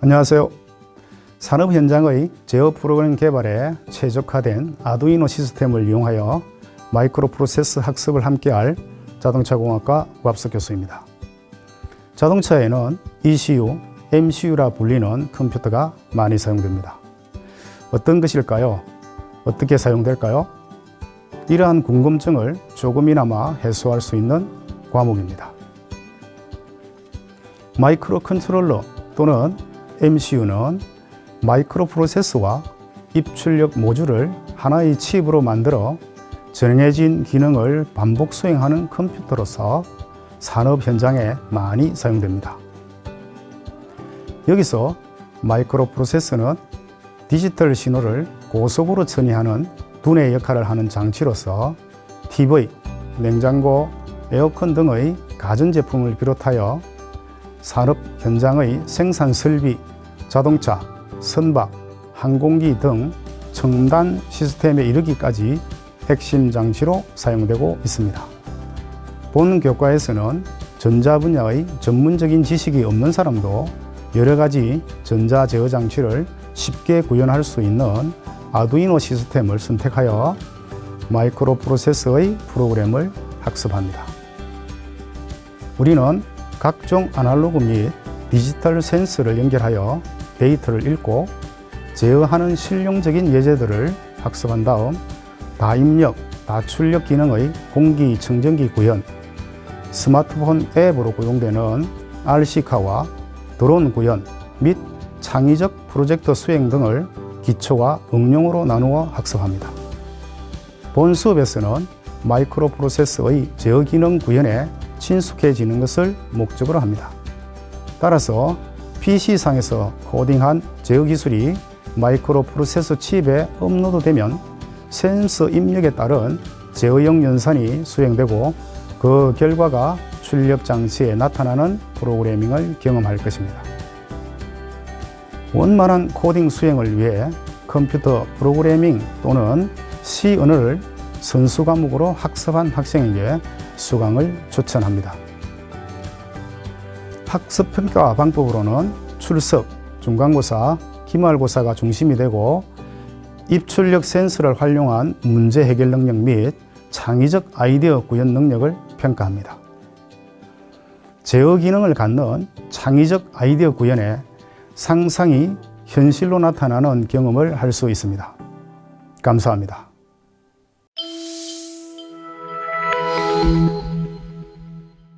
안녕하세요. 산업 현장의 제어 프로그램 개발에 최적화된 아두이노 시스템을 이용하여 마이크로 프로세스 학습을 함께할 자동차공학과 구합석 교수입니다. 자동차에는 ECU, MCU라 불리는 컴퓨터가 많이 사용됩니다. 어떤 것일까요? 어떻게 사용될까요? 이러한 궁금증을 조금이나마 해소할 수 있는 과목입니다. 마이크로 컨트롤러 또는 MCU는 마이크로 프로세서와 입출력 모듈을 하나의 칩으로 만들어 정해진 기능을 반복 수행하는 컴퓨터로서 산업 현장에 많이 사용됩니다. 여기서 마이크로 프로세서는 디지털 신호를 고속으로 처리하는 두뇌 역할을 하는 장치로서 TV, 냉장고, 에어컨 등의 가전제품을 비롯하여 산업 현장의 생산 설비, 자동차, 선박, 항공기 등 첨단 시스템에 이르기까지 핵심 장치로 사용되고 있습니다. 본 교과에서는 전자 분야의 전문적인 지식이 없는 사람도 여러 가지 전자 제어 장치를 쉽게 구현할 수 있는 아두이노 시스템을 선택하여 마이크로 프로세서의 프로그램을 학습합니다. 우리는 각종 아날로그 및 디지털 센서를 연결하여 데이터를 읽고 제어하는 실용적인 예제들을 학습한 다음 다입력, 다출력 기능의 공기 청정기 구현, 스마트폰 앱으로 구동되는 RC카와 드론 구현 및 창의적 프로젝트 수행 등을 기초와 응용으로 나누어 학습합니다. 본 수업에서는 마이크로 프로세서의 제어 기능 구현에 친숙해지는 것을 목적으로 합니다. 따라서 PC상에서 코딩한 제어 기술이 마이크로 프로세서 칩에 업로드되면 센서 입력에 따른 제어형 연산이 수행되고 그 결과가 출력 장치에 나타나는 프로그래밍을 경험할 것입니다. 원만한 코딩 수행을 위해 컴퓨터 프로그래밍 또는 C 언어를 선수 과목으로 학습한 학생에게 수강을 추천합니다. 학습 평가 방법으로는 출석, 중간고사, 기말고사가 중심이 되고 입출력 센서를 활용한 문제 해결 능력 및 창의적 아이디어 구현 능력을 평가합니다. 제어 기능을 갖는 창의적 아이디어 구현에 상상이 현실로 나타나는 경험을 할 수 있습니다. 감사합니다.